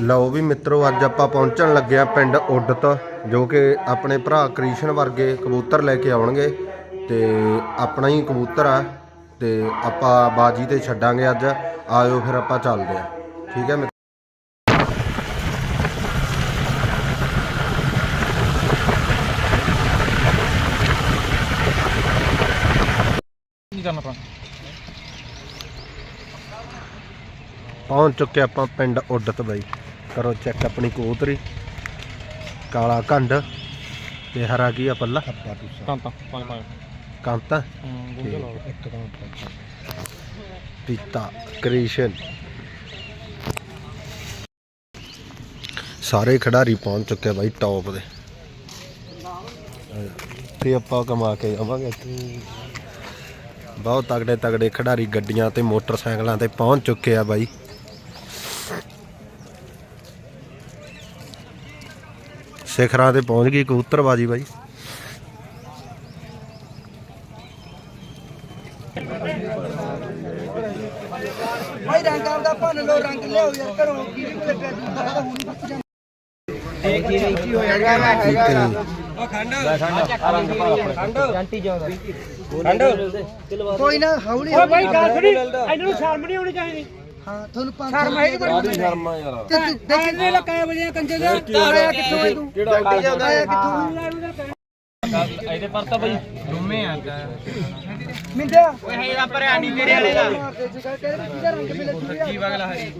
ਲਓ ਵੀ ਮਿੱਤਰੋ, ਅੱਜ ਆਪਾਂ ਪਹੁੰਚਣ ਲੱਗੇ ਆ ਪਿੰਡ ਉੱਡਤ, ਜੋ ਕਿ ਆਪਣੇ ਭਰਾ ਕ੍ਰਿਸ਼ਨ ਵਰਗੇ ਕਬੂਤਰ ਲੈ ਕੇ ਆਉਣਗੇ ਤੇ ਆਪਣਾ ਹੀ ਕਬੂਤਰ ਆ ਤੇ ਆਪਾਂ ਬਾਜੀ ਤੇ ਛੱਡਾਂਗੇ ਅੱਜ। ਆਇਓ ਫਿਰ ਆਪਾਂ ਚੱਲਦੇ ਆ ਠੀਕ ਹੈ ਮਿੱਤਰੋ? ਕੀ ਕਰਨਾ ਆਪਾਂ ਪਹੁੰਚ ਚੁੱਕੇ ਆਪਾਂ ਪਿੰਡ ਉੱਡਤ ਬਾਈ। ਕਰੋ ਚੈੱਕ ਆਪਣੀ ਕਬੂਤਰੀ। ਕਾਲਾ ਕੰਡ ਤੇ ਹਰਾ ਕੀ ਆ ਪੱਲਾ? ਪੰਜ ਪੰਜ। ਕਾਂਤਾ। ਲਾਓ ਪੀਤਾ ਕ੍ਰਿਸ਼ਨ। ਸਾਰੇ ਖਿਡਾਰੀ ਪਹੁੰਚ ਚੁੱਕੇ ਆ ਬਾਈ ਟੌਪ ਦੇ। ਤੇ ਆਪਾਂ ਕਮਾ ਕੇ ਆਵਾਂਗੇ। ਬਹੁਤ ਤਗੜੇ ਤਗੜੇ ਖਿਡਾਰੀ ਗੱਡੀਆਂ ਤੇ ਮੋਟਰਸਾਈਕਲਾਂ ਤੇ ਪਹੁੰਚ ਚੁੱਕੇ ਆ ਬਾਈ। ਸਿਖਰਾਂ ਤੇ ਪਹੁੰਚ ਗਈ ਕਬੂਤਰਬਾਜੀ ਬਾਈ। ਭਾਈ ਰੰਗ ਆਪਦਾ ਭੰਨ ਲੋ ਰੰਗ ਲਿਆਓ ਯਾਰ ਘਰੋਂ ਕੀ ਵੀ ਲੱਗਿਆ ਦੂਜਾ ਤਾਂ ਹੁਣ ਹੀ ਪੱਕ ਜਾਂਦਾ। ਇੱਕ ਹੀ ਇੱਕ ਹੀ ਹੋ ਜਾਣਾ ਠੀਕ ਹੈ। ਜੀ। ਕੋਈ ਨਾ ਹੌਲੀ ਓ ਭਾਈ ਗੱਲ ਸੁਣੀ ਇਹਨਾਂ ਨੂੰ ਸ਼ਰਮ ਨਹੀਂ ਆਉਣੀ ਚਾਹੀਦੀ। ਹਾਂ ਤੁਹਾਨੂੰ ਪੰਜ ਸ਼ਰਮ ਹੈ ਬੜੀ ਸ਼ਰਮ ਆ ਯਾਰ। ਤੇ ਦੇਖੇ ਲੱਗਾ ਵਜੇ ਕੰਜੇ ਦੇ ਆਇਆ ਕਿੱਥੋਂ ਹੈ ਤੂੰ? ਗੱਡੀ ਜਾਂਦਾ। ਆਇਆ ਕਿੱਥੋਂ? ਇਹਦੇ ਪਰ ਤਾਂ ਬਈ ਡੂਮੇ ਆ ਮਿੰਦਿਆ ਓਏ ਹੈ ਪਰ ਆਣੀ ਤੇਰੇ ਵਾਲੇ ਦਾ। ਰੰਗ ਮਿਲੇ ਤੂੰ ਕੀ ਵਗਲਾ ਹਰੀ।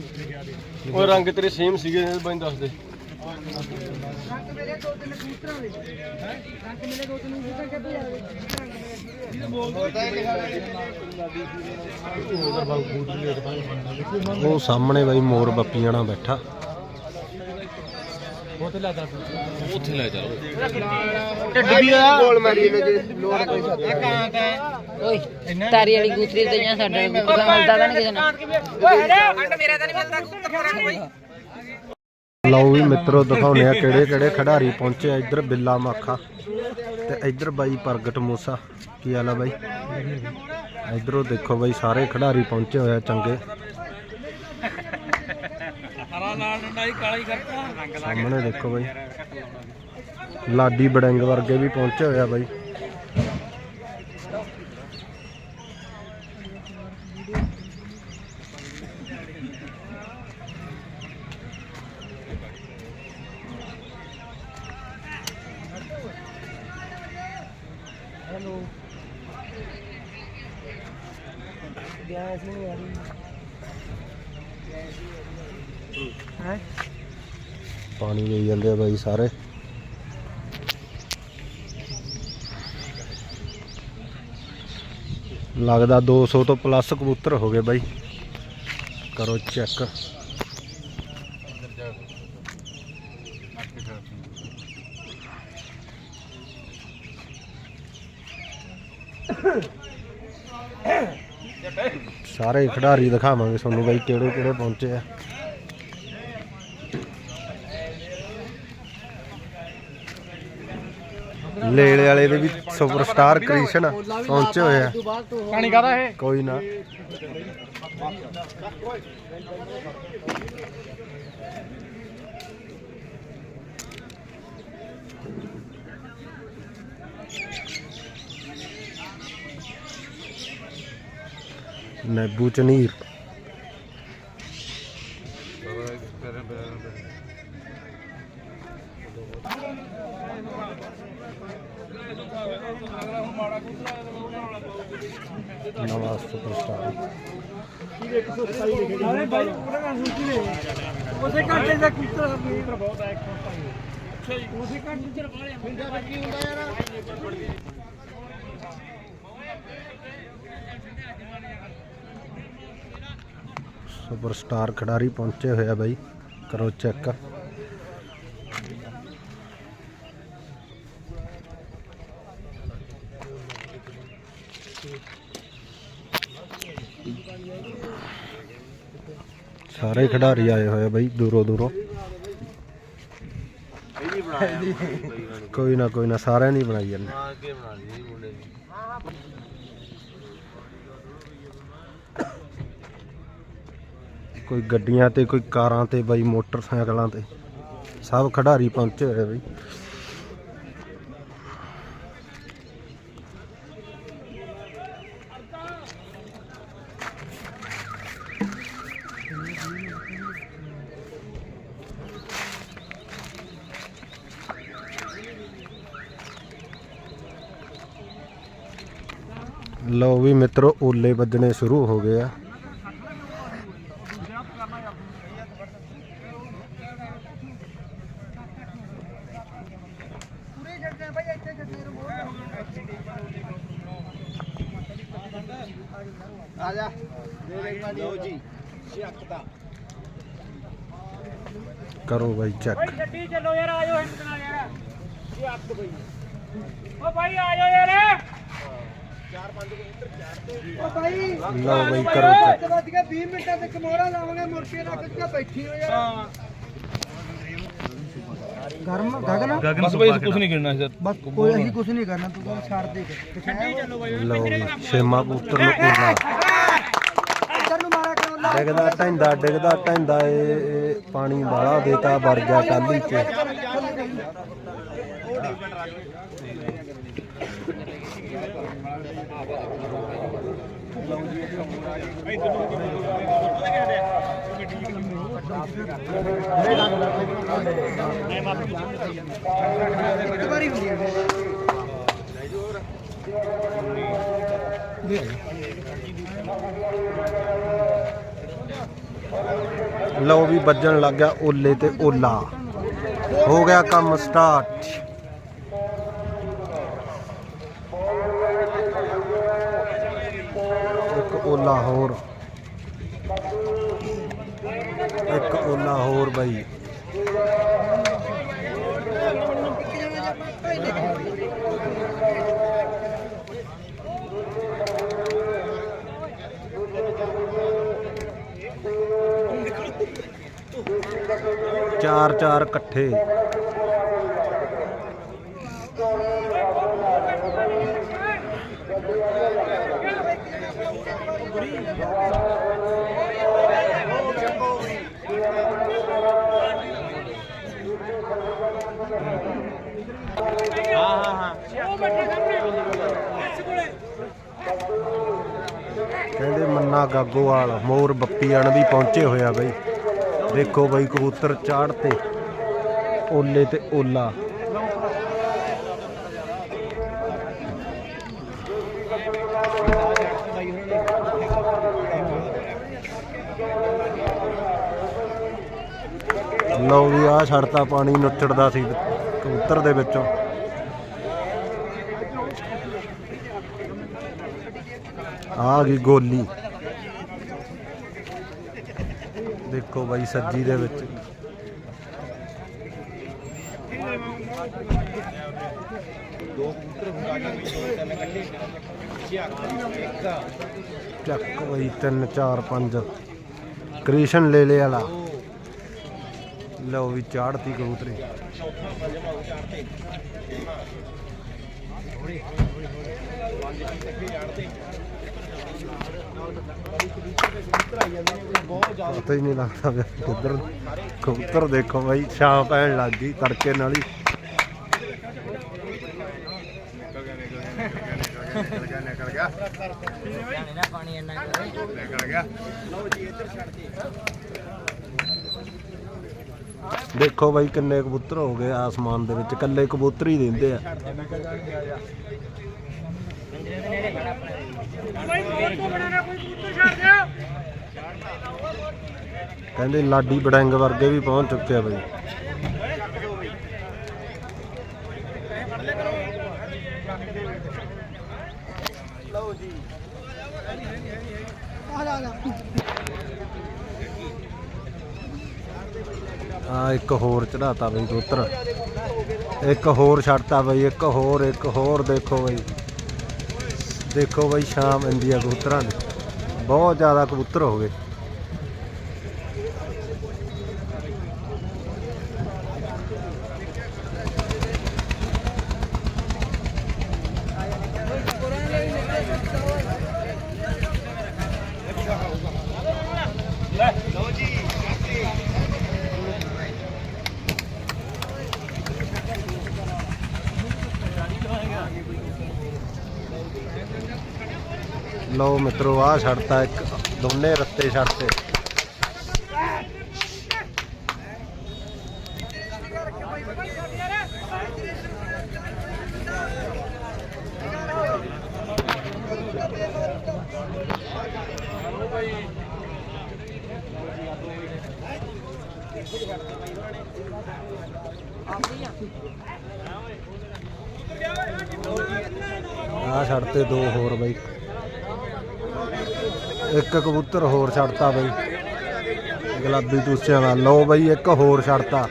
ਉਹ ਰੰਗ ਤੇਰੇ ਸੇਮ ਸੀਗੇ ਬਾਈ ਦੱਸ ਦੇ। ਰੰਗ ਮਿਲੇ ਦੋ ਤਿੰਨ ਕਬੂਤਰਾਂ ਦੇ। ਰੰਗ ਮਿਲੇ ਦੋ ਤਿੰਨ ਕਬੂਤਰਾਂ ਕਿੱਥੇ ਆ ਗਏ ਉਹ ਸਾਹਮਣੇ ਬਾਈ ਮੋਰ ਬੈਠਾ। ਗੋਲ ਮਾਰੀ ਨੇ ਜੇ ਲੋੜ ਕੋਈ ਓਏ ਤਾਰੀ ਵਾਲੀ ਗੁੱਤਰੀ ਤੇ ਜਾਂ ਸਾਡਾ ਗੁੱਤਰਾ ਮਿਲਦਾ ਤਾਂ ਨਹੀਂ ਕਿਸੇ ਨੂੰ ਲਓ ਵੀ ਮਿੱਤਰੋ ਦਿਖਾਉਨੇ ਆ ਕਿਹੜੇ ਕਿਹੜੇ ਖਿਡਾਰੀ ਪਹੁੰਚੇ ਆ। ਇੱਧਰ ਬਿੱਲਾ ਮਾਖਾ ਤੇ ਇੱਧਰ ਬਾਈ ਪ੍ਰਗਟ ਮੂਸਾ। ਕੀ ਹਾਲ ਆ ਬਾਈ? ਇੱਧਰੋਂ ਦੇਖੋ ਬਾਈ ਸਾਰੇ ਖਿਡਾਰੀ ਪਹੁੰਚੇ ਹੋਏ ਆ ਚੰਗੇ। ਹਰਾ ਨਾਲ ਡੰਡਾ ਹੀ ਕਾਲਾ ਹੀ ਕਰਤਾ। ਰੰਗ ਸਾਹਮਣੇ ਦੇਖੋ ਬਾਈ। ਲਾਡੀ ਬੜਿੰਗ ਵਰਗੇ ਵੀ ਪਹੁੰਚੇ ਹੋਏ ਆ ਬਾਈ। ਗੈਸ ਨਹੀਂ ਆ ਰਹੀ ਹੈ? ਪਾਣੀ ਦੇਈ ਜਾਂਦੇ ਆ ਬਾਈ ਸਾਰੇ। ਲੱਗਦਾ 200 ਤੋਂ ਪਲੱਸ ਕਬੂਤਰ ਹੋ ਗਏ ਬਾਈ। ਕਰੋ ਚੈੱਕ ਸਾਰੇ ਖਿਡਾਰੀ ਦਿਖਾਵਾਂਗੇ ਤੁਹਾਨੂੰ ਬਾਈ ਕਿਹੜੇ ਕਿਹੜੇ ਪਹੁੰਚੇ ਆ। ਲੇਲੇ ਵਾਲੇ ਦੇ ਵੀ ਸੁਪਰਸਟਾਰ ਕ੍ਰਿਸ਼ਨ ਪਹੁੰਚੇ ਹੋਏ ਆ। ਪਾਣੀ ਕਾਦਾ ਇਹ? ਕੋਈ ਨਾ। ਨੈਬੂ ਚਨੀਰ ਨਵਾਂ ਸੁਪਰਸਟਾਰ ਉਸੇ ਘੰਟੇ ਦਾ ਕਬੂਤਰ ਮੀਟਰ ਬਹੁਤ ਹੈ ਅੱਛਾ ਜੀ ਉਸੇ ਘੰਟੇ ਚ ਰਵਾਲੇ ਮਿੰਦਾ ਬੱਕੀ ਹੁੰਦਾ ਯਾਰ ਸੁਪਰਸਟਾਰ ਖਿਡਾਰੀ ਪਹੁੰਚੇ ਹੋਏ ਆ ਬਾਈ। ਕਰੋ ਚੈੱਕ। ਸਾਰੇ ਖਿਡਾਰੀ ਆਏ ਹੋਏ ਬਾਈ ਦੂਰੋਂ ਦੂਰੋਂ। ਕੋਈ ਨਾ ਕੋਈ ਨਾ ਸਾਰਿਆਂ ਨੇ ਬਣਾਈ ਜਾਂਦੇ ਕੋਈ ਗੱਡੀਆਂ ਤੇ, ਕੋਈ ਕਾਰਾਂ ਤੇ, ਬਾਈ ਮੋਟਰਸਾਈਕਲਾਂ ਤੇ। ਸਭ ਖਿਡਾਰੀ ਪਹੁੰਚੇ ਹੋਏ ਬਈ। ਲਓ ਵੀ ਮਿੱਤਰੋ, ਓਲੇ ਵੱਜਣੇ ਸ਼ੁਰੂ ਹੋ ਗਏ ਆ ਪੂਰੇ ਜੱਟਾਂ ਭਾਈ ਇੱਥੇ ਜੱਟੇ ਨੂੰ ਆ ਜਾ। ਦੇ ਦੇ ਪਾਣੀ ਲਓ ਜੀ। ਕਰੋ ਬਾਈ ਚੈੱਕ ਗੱਡੀ ਚੱਲੋ ਯਾਰ ਆਜੋ ਹਿੰਮਤ ਨਾਲ ਯਾਰ। ਇਹ ਅੱਤ ਬਈ। ਓ ਭਾਈ ਆਜੋ ਯਾਰ। ਓ ਭਾਈ ਲਓ ਬਾਈ ਕਰੋ ਚੈੱਕ ਤੇ ਵੱਜ ਕੇ 20 ਮਿੰਟਾਂ ਤੱਕ ਮੋਹਰਾ ਲਾਵਾਂਗੇ ਮੁੜ ਕੇ ਰੱਖ ਕੇ ਬੈਠੀ ਹੋ ਯਾਰ। ਗਰਮ ਗਗਨ? ਬਸ ਬਈ ਕੁਝ ਨਹੀਂ ਗਿਣਨਾ ਸਰ ਬਸ ਕੋਈ ਅਸੀਂ ਕੁਝ ਨਹੀਂ ਕਰਨਾ ਤੂੰ ਛੱਡ ਦੇ। ਲਓ ਛੇਮਾ ਪੁੱਤਰ ਨੂੰ ਪੂਰਨਾ ਇੱਧਰ ਨੂੰ ਮਾਰਾ ਕਿਉਂ ਲਾ ਡਿੱਗਦਾ ਢੈਂਦਾ ਡਿੱਗਦਾ ਢੈਂਦਾ ਇਹ ਪਾਣੀ ਵਾਲਾ ਦੇਤਾ ਵੜ ਗਿਆ ਟਾਲੀ ਚ। ਵਾਰੀ ਹੁੰਦੀ ਹੈ। ਲਓ ਵੀ ਵੱਜਣ ਲੱਗ ਗਿਆ ਓਲੇ ਤੇ ਓਲਾ। ਹੋ ਗਿਆ ਕੰਮ ਸਟਾਰਟ ਇੱਕ ਓਲਾ ਹੋਰ। ਇੱਕ ਓਲਾ ਹੋਰ ਬਾਈ। ਚਾਰ ਚਾਰ ਇਕੱਠੇ। ਕਹਿੰਦੇ ਮੰਨਾ ਗਾਗੋਵਾਲ ਮੋਰ ਬੱਪੀਆਣ ਵੀ ਪਹੁੰਚੇ ਹੋਇਆ ਬਈ। ਦੇਖੋ ਬਈ ਕਬੂਤਰ ਚਾੜ ਤੇ। ਓਲੇ ਤੇ ਓਲਾ। ਲਓ ਵੀ ਆ ਛੜਤਾ ਪਾਣੀ ਨੁੱਚੜਦਾ ਸੀ ਕਬੂਤਰ ਦੇ ਵਿੱਚੋਂ। ਆ ਗਈ ਗੋਲੀ। ਦੇਖੋ ਬਾਈ ਸੱਜੀ ਦੇ ਵਿੱਚ। ਚੱਕ ਬਈ 3 4 5 ਕ੍ਰਿਸ਼ਨ ਲੈ ਲੈ ਵਾਲਾ। ਲਓ ਵੀ ਚਾੜਤੀ ਕਬੂਤਰੀ। ਪਤਾ ਹੀ ਨਹੀਂ ਲੱਗਦਾ ਪਿਆ ਕਿੱਧਰ ਕਬੂਤਰ ਦੇਖੋ ਬਾਈ, ਛਾਂ ਪੈਣ ਲੱਗ ਗਈ ਤੜਕੇ ਨਾਲ ਹੀ। ਦੇਖੋ ਬਾਈ ਕਿੰਨੇ ਕਬੂਤਰ ਹੋ ਗਏ ਆਸਮਾਨ ਦੇ ਵਿੱਚ, ਇਕੱਲੇ ਕਬੂਤਰ ਹੀ ਦਿੰਦੇ ਆ ਭਾਈ ਮੋਰ ਤੋਂ ਬਣਾਣਾ ਕੋਈ ਕਬੂਤਰ ਛੱਡ ਦਿਓ ਕਹਿੰਦੇ ਲਾਡੀ ਬੜੰਗ ਵਰਗੇ ਵੀ ਪਹੁੰਚ ਚੁੱਕੇ ਆ ਬਾਈ। ਆ ਜਾ ਆ ਇੱਕ ਹੋਰ ਚੜਾਤਾ ਬਈ ਕਬੂਤਰ ਇੱਕ ਹੋਰ ਛੱਡਤਾ ਬਈ, ਇੱਕ ਹੋਰ ਇੱਕ ਹੋਰ ਦੇਖੋ ਬਈ। ਦੇਖੋ ਬਈ ਸ਼ਾਮ ਇੰਦੀ ਆ ਕਬੂਤਰਾਂ ਦੀ। ਬਹੁਤ ਜ਼ਿਆਦਾ ਕਬੂਤਰ ਹੋ ਗਏ। ਲਓ ਮਿੱਤਰੋ ਆ ਛੱਡਤਾ ਇੱਕ ਦੋਨੇ ਰੱਤੇ ਛੱਡਤੇ ਆ ਛੱਡਤੇ ਦੋ ਹੋਰ ਬਈ। ਇੱਕ ਕਬੂਤਰ ਹੋਰ ਛੱਡਤਾ ਬਈ। ਗੁਲਾਬੀ ਟੂਸਿਆਂ ਦਾ। ਲਓ ਬਈ ਇੱਕ ਹੋਰ ਛੱਡਤਾ।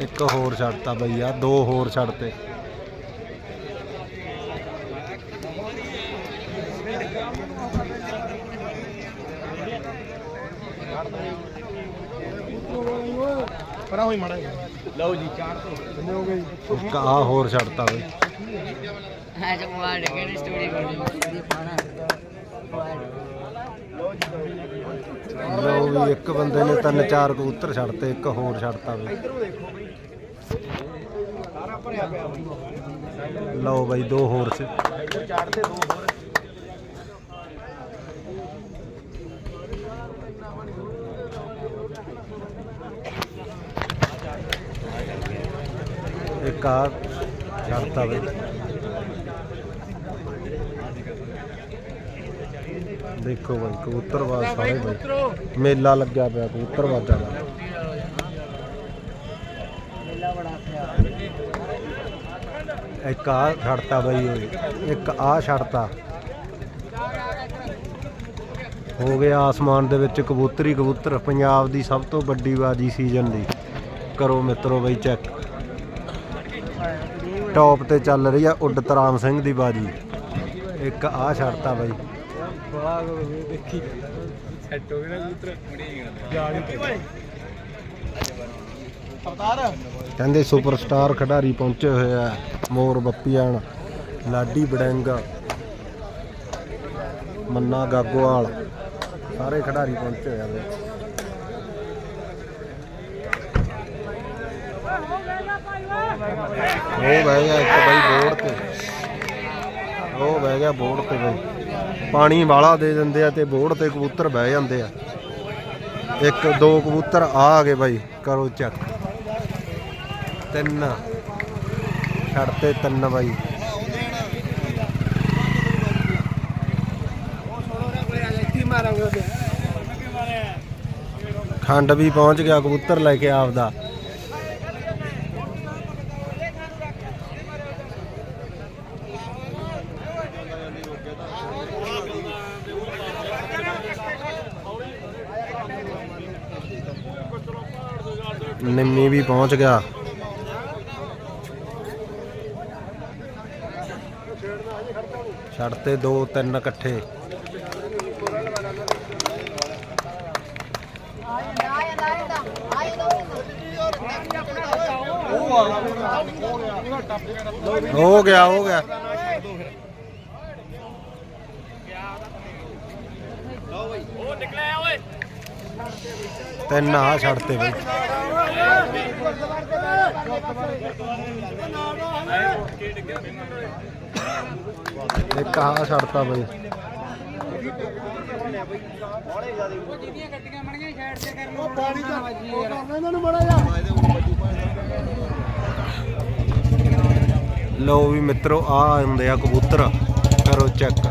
ਇੱਕ ਹੋਰ ਛੱਡਤਾ ਬਈ ਆ। ਦੋ ਹੋਰ ਛੱਡਤੇ। ਹੋਈ ਮਾੜਾ ਲਓ ਜੀ ਚਾਰ ਤੋਂ। ਕਿੰਨੇ ਹੋ ਗਏ ਜੀ? ਇੱਕ ਆ ਹੋਰ ਛੱਡਤਾ ਬਈ। ਹਾਂ ਜਬ ਵਾੜ ਕੇ ਸਟੋਰੀ ਬਣੀ ਪਾਣਾ ਲਓ ਵੀ ਇੱਕ ਬੰਦੇ ਨੇ ਤਿੰਨ ਚਾਰ ਕਬੂਤਰ ਛੱਡਤੇ ਇੱਕ ਹੋਰ ਛੱਡਤਾ ਬਈ। ਲਓ ਬਈ ਦੋ ਹੋਰ ਸੀ। ਇੱਕ ਆ ਛੱਡਤਾ ਬਈ ਦੇਖੋ ਬਈ ਕਬੂਤਰਬਾਜ਼ ਸਾਰੇ ਬਈ। ਮੇਲਾ ਲੱਗਿਆ ਪਿਆ ਕਬੂਤਰਬਾਜ਼ਾਂ ਦਾ। ਇੱਕ ਆ ਛੱਡਤਾ ਬਈ ਓਏ ਇੱਕ ਆ ਛੱਡਤਾ। ਹੋ ਗਿਆ ਆਸਮਾਨ ਦੇ ਵਿੱਚ ਕਬੂਤਰੀ ਕਬੂਤਰ ਪੰਜਾਬ ਦੀ ਸਭ ਤੋਂ ਵੱਡੀ ਬਾਜੀ ਸੀਜ਼ਨ ਦੀ। ਕਰੋ ਮਿੱਤਰੋ ਬਈ ਚੈੱਕ ਟੌਪ ਤੇ ਚੱਲ ਰਹੀ ਆ ਉੱਡ ਤਰਾਮ ਸਿੰਘ ਦੀ ਬਾਜੀ। ਇੱਕ ਆ ਛੱਡਤਾ ਬਈ। ਦੇਖੀ ਸੈੱਟ ਹੋ ਗਿਆ ਕਬੂਤਰ ਜਾਣ ਹੀ ਕਹਿੰਦੇ ਸੁਪਰਸਟਾਰ ਖਿਡਾਰੀ ਪਹੁੰਚੇ ਹੋਏ ਆ, ਮੋਰ ਬੱਪੀਆਣ, ਲਾਡੀ ਬੜੈਂਗ ਮੰਨਾ ਗਾਗੋਵਾਲ। ਸਾਰੇ ਖਿਡਾਰੀ ਪਹੁੰਚੇ ਹੋਏ ਆ ਉਹ ਬਹਿ ਗਿਆ ਇੱਕ ਬਈ ਬੋਰਡ ਤੇ। ਉਹ ਬਹਿ ਗਿਆ ਬੋਰਡ ਤੇ ਬਈ। ਪਾਣੀ ਵਾਲਾ ਦੇ ਦਿੰਦੇ ਆ ਤੇ ਬੋਰਡ ਤੇ ਕਬੂਤਰ ਬਹਿ ਜਾਂਦੇ ਆ। ਇੱਕ, ਦੋ ਕਬੂਤਰ ਆ ਗਏ ਬਾਈ। ਕਰੋ ਚੈੱਕ ਤਿੰਨ। ਛੱਡਤੇ ਤਿੰਨ ਬਾਈ। ਖੰਡ ਵੀ ਪਹੁੰਚ ਗਿਆ ਕਬੂਤਰ ਲੈ ਕੇ ਆਪਦਾ। ਨਿੰਮੀ ਵੀ ਪਹੁੰਚ ਗਿਆ। ਛੱਡਤੇ ਦੋ, ਤਿੰਨ ਇਕੱਠੇ। ਹੋ ਗਿਆ ਹੋ ਗਿਆ। ਉਹ ਨਿਕਲਿਆ ਓਏ। ਤਿੰਨ ਆ ਛੱਡਤੇ ਬਈ। ਇੱਕ ਆ ਛੱਡਤਾ ਬਈ। ਪਾਣੀ ਲਓ ਵੀ ਮਿੱਤਰੋ, ਆ ਹੁੰਦੇ ਆ ਕਬੂਤਰ। ਕਰੋ ਚੈੱਕ।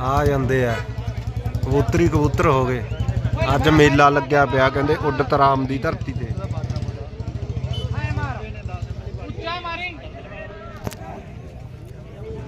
ਆ ਜਾਂਦੇ ਆ। ਕਬੂਤਰੀ ਕਬੂਤਰ ਹੋ ਗਏ। ਅੱਜ ਮੇਲਾ ਲੱਗਿਆ ਪਿਆ ਕਹਿੰਦੇ ਉੱਡ ਤਰਾਮ ਦੀ ਧਰਤੀ ਤੇ।